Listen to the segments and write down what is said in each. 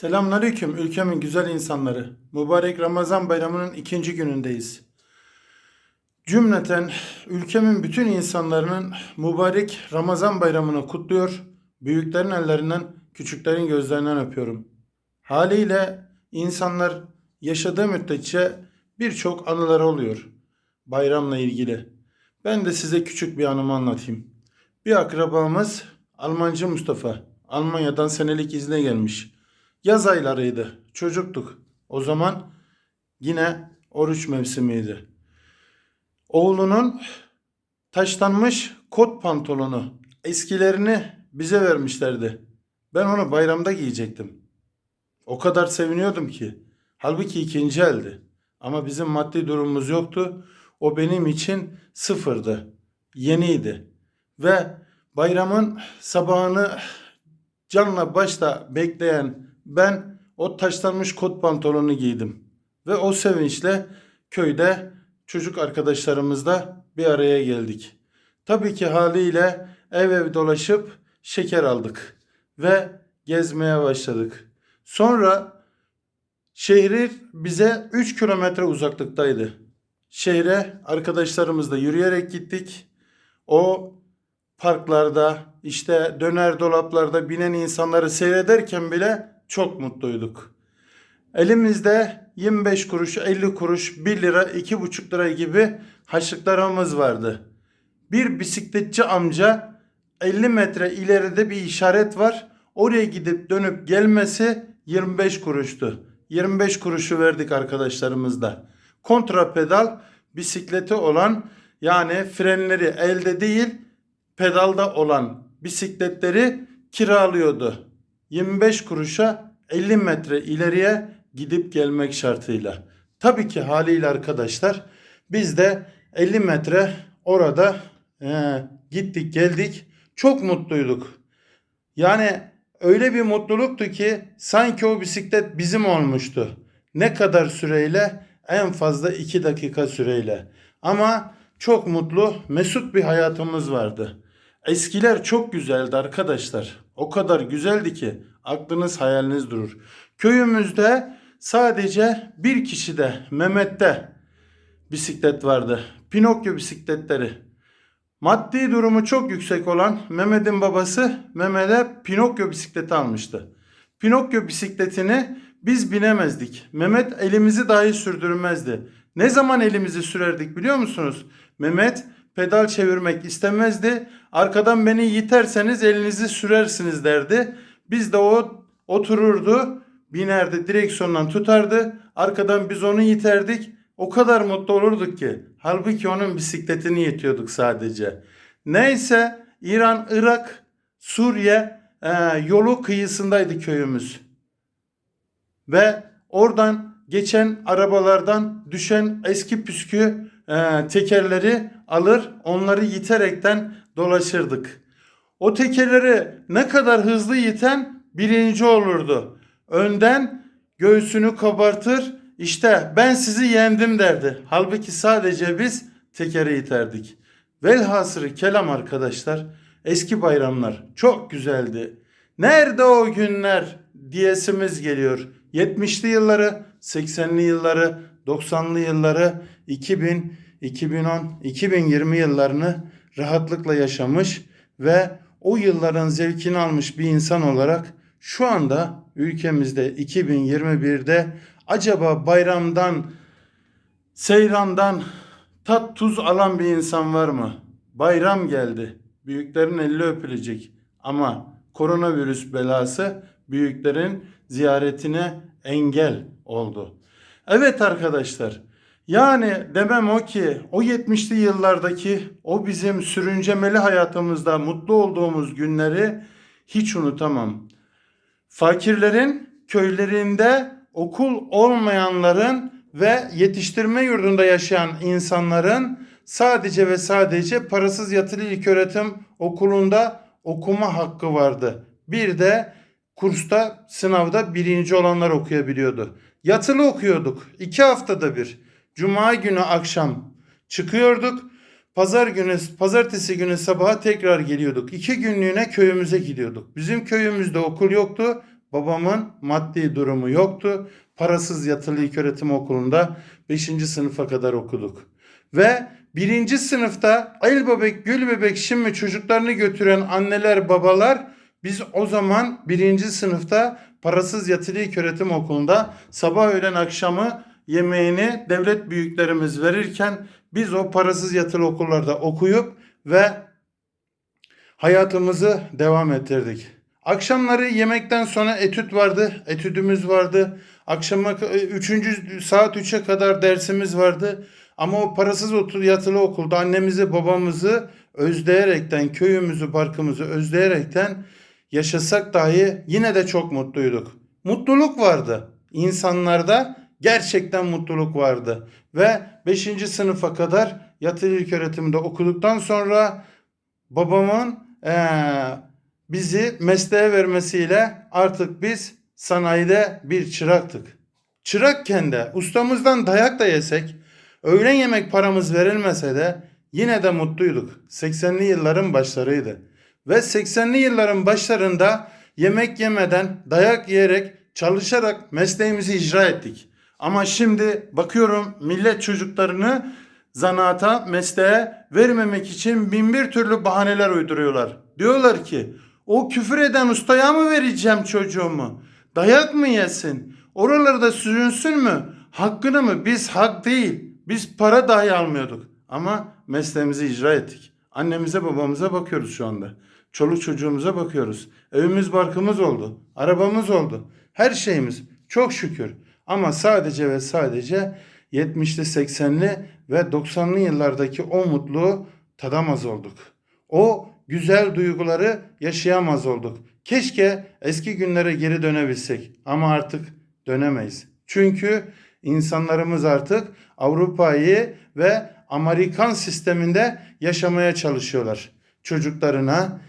Selamünaleyküm ülkemin güzel insanları. Mübarek Ramazan bayramının ikinci günündeyiz. Cümleten ülkemin bütün insanların mübarek Ramazan bayramını kutluyor. Büyüklerin ellerinden, küçüklerin gözlerinden öpüyorum. Haliyle insanlar yaşadığı müddetçe birçok anıları oluyor bayramla ilgili. Ben de size küçük bir anımı anlatayım. Bir akrabamız Almancı Mustafa Almanya'dan senelik izne gelmiş. Yaz aylarıydı. Çocuktuk. O zaman yine oruç mevsimiydi. Oğlunun taşlanmış kot pantolonu eskilerini bize vermişlerdi. Ben onu bayramda giyecektim. O kadar seviniyordum ki. Halbuki ikinci eldi. Ama bizim maddi durumumuz yoktu. O benim için sıfırdı. Yeniydi. Ve bayramın sabahını canla başla bekleyen ben o taşlanmış kot pantolonu giydim. Ve o sevinçle köyde çocuk arkadaşlarımızla bir araya geldik. Tabii ki haliyle ev ev dolaşıp şeker aldık ve gezmeye başladık. Sonra şehri bize 3 kilometre uzaklıktaydı. Şehre arkadaşlarımızla yürüyerek gittik. O parklarda, işte döner dolaplarda binen insanları seyrederken bile çok mutluyduk. Elimizde 25 kuruş, 50 kuruş, 1 lira, 2,5 lira gibi haşlıklarımız vardı. Bir bisikletçi amca 50 metre ileride bir işaret var. Oraya gidip dönüp gelmesi 25 kuruştu. 25 kuruşu verdik arkadaşlarımızla. Kontra pedal bisikleti olan yani frenleri elde değil pedalda olan bisikletleri kiralıyordu. 25 kuruşa 50 metre ileriye gidip gelmek şartıyla. Tabii ki haliyle arkadaşlar biz de 50 metre orada e, gittik geldik. Çok mutluyduk. Yani öyle bir mutluluktu ki sanki o bisiklet bizim olmuştu. Ne kadar süreyle? En fazla 2 dakika süreyle. Ama çok mutlu, mesut bir hayatımız vardı. Eskiler çok güzeldi arkadaşlar. O kadar güzeldi ki aklınız hayaliniz durur. Köyümüzde sadece bir kişide Mehmet'te bisiklet vardı. Pinokyo bisikletleri. Maddi durumu çok yüksek olan Mehmet'in babası Mehmet'e Pinokyo bisikleti almıştı. Pinokyo bisikletini biz binemezdik. Mehmet elimizi dahi sürdürmezdi. Ne zaman elimizi sürerdik biliyor musunuz? Mehmet pedal çevirmek istemezdi. Arkadan beni yiterseniz elinizi sürersiniz derdi. Biz de o otururdu, binerdi, direksiyondan tutardı. Arkadan biz onu yiterdik. O kadar mutlu olurduk ki. Halbuki onun bisikletini yetiyorduk sadece. Neyse İran, Irak, Suriye e, yolu kıyısındaydı köyümüz. Ve oradan geçen arabalardan düşen eski püskü e, tekerleri alır onları yiterekten dolaşırdık. O tekerleri ne kadar hızlı yiten birinci olurdu. Önden göğsünü kabartır işte ben sizi yendim derdi. Halbuki sadece biz tekeri iterdik. Velhasırı kelam arkadaşlar eski bayramlar çok güzeldi. Nerede o günler diyesimiz geliyor. 70'li yılları, 80'li yılları, 90'lı yılları, 2000, 2010, 2020 yıllarını rahatlıkla yaşamış ve o yılların zevkini almış bir insan olarak şu anda ülkemizde 2021'de acaba bayramdan, seyrandan tat tuz alan bir insan var mı? Bayram geldi. Büyüklerin eli öpülecek. Ama koronavirüs belası büyüklerin ziyaretine engel oldu. Evet arkadaşlar. Yani demem o ki o 70'li yıllardaki o bizim sürüncemeli hayatımızda mutlu olduğumuz günleri hiç unutamam. Fakirlerin köylerinde okul olmayanların ve yetiştirme yurdunda yaşayan insanların sadece ve sadece parasız yatılı ilköğretim okulunda okuma hakkı vardı. Bir de kursta sınavda birinci olanlar okuyabiliyordu. Yatılı okuyorduk. iki haftada bir. Cuma günü akşam çıkıyorduk. Pazar günü, pazartesi günü sabaha tekrar geliyorduk. İki günlüğüne köyümüze gidiyorduk. Bizim köyümüzde okul yoktu. babamın maddi durumu yoktu. Parasız yatılı ilköğretim okulunda 5. sınıfa kadar okuduk. Ve birinci sınıfta el bebek, gül bebek şimdi çocuklarını götüren anneler, babalar biz o zaman birinci sınıfta parasız yatılı ilköğretim okulunda sabah öğlen akşamı yemeğini devlet büyüklerimiz verirken biz o parasız yatılı okullarda okuyup ve hayatımızı devam ettirdik. Akşamları yemekten sonra etüt vardı, etüdümüz vardı. Akşama 3. saat 3'e kadar dersimiz vardı. Ama o parasız otul yatılı okulda annemizi babamızı özleyerekten, köyümüzü, parkımızı özleyerekten yaşasak dahi yine de çok mutluyduk. Mutluluk vardı. İnsanlarda gerçekten mutluluk vardı. Ve 5. sınıfa kadar yatılı ilköğretimde okuduktan sonra babamın eee, bizi mesleğe vermesiyle artık biz sanayide bir çıraktık. Çırakken de ustamızdan dayak da yesek, öğlen yemek paramız verilmese de yine de mutluyduk. 80'li yılların başlarıydı. Ve 80'li yılların başlarında yemek yemeden, dayak yiyerek, çalışarak mesleğimizi icra ettik. Ama şimdi bakıyorum millet çocuklarını zanaata, mesleğe vermemek için bin bir türlü bahaneler uyduruyorlar. Diyorlar ki o küfür eden ustaya mı vereceğim çocuğumu? Dayak mı yesin? Oralarda sürünsün mü? Hakkını mı? Biz hak değil. Biz para dahi almıyorduk. Ama mesleğimizi icra ettik. Annemize babamıza bakıyoruz şu anda. Çoluk çocuğumuza bakıyoruz. Evimiz barkımız oldu. Arabamız oldu. Her şeyimiz. Çok şükür. Ama sadece ve sadece 70'li 80'li ve 90'lı yıllardaki o mutluluğu tadamaz olduk. O güzel duyguları yaşayamaz olduk. Keşke eski günlere geri dönebilsek ama artık dönemeyiz. Çünkü insanlarımız artık Avrupa'yı ve Amerikan sisteminde yaşamaya çalışıyorlar. Çocuklarına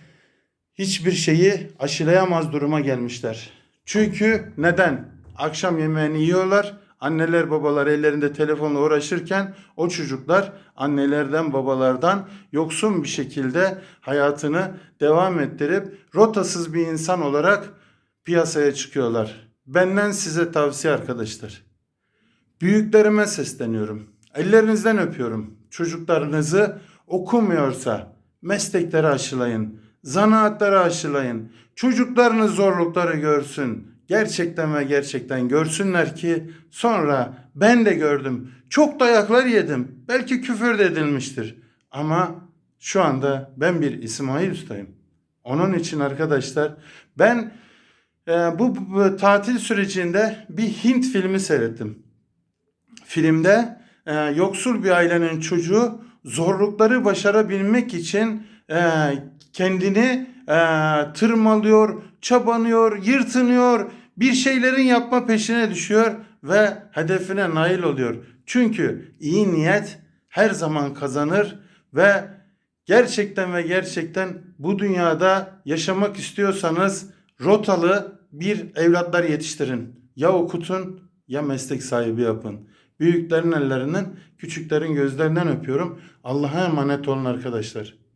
hiçbir şeyi aşılayamaz duruma gelmişler. Çünkü neden? Akşam yemeğini yiyorlar. Anneler babalar ellerinde telefonla uğraşırken o çocuklar annelerden babalardan yoksun bir şekilde hayatını devam ettirip rotasız bir insan olarak piyasaya çıkıyorlar. Benden size tavsiye arkadaşlar. Büyüklerime sesleniyorum. Ellerinizden öpüyorum. Çocuklarınızı okumuyorsa meslekleri aşılayın. Zanaatları aşılayın. Çocuklarınız zorlukları görsün. Gerçekten ve gerçekten görsünler ki sonra ben de gördüm. Çok dayaklar yedim. Belki küfür de edilmiştir. Ama şu anda ben bir İsmail ustayım. Onun için arkadaşlar ben e, bu, bu tatil sürecinde bir Hint filmi seyrettim filmde e, yoksul bir ailenin çocuğu zorlukları başarabilmek için e, kendini e, tırmalıyor, çabanıyor, yırtınıyor, bir şeylerin yapma peşine düşüyor ve hedefine nail oluyor. Çünkü iyi niyet her zaman kazanır ve gerçekten ve gerçekten bu dünyada yaşamak istiyorsanız rotalı bir evlatlar yetiştirin. Ya okutun ya meslek sahibi yapın. Büyüklerin ellerinden, küçüklerin gözlerinden öpüyorum. Allah'a emanet olun arkadaşlar.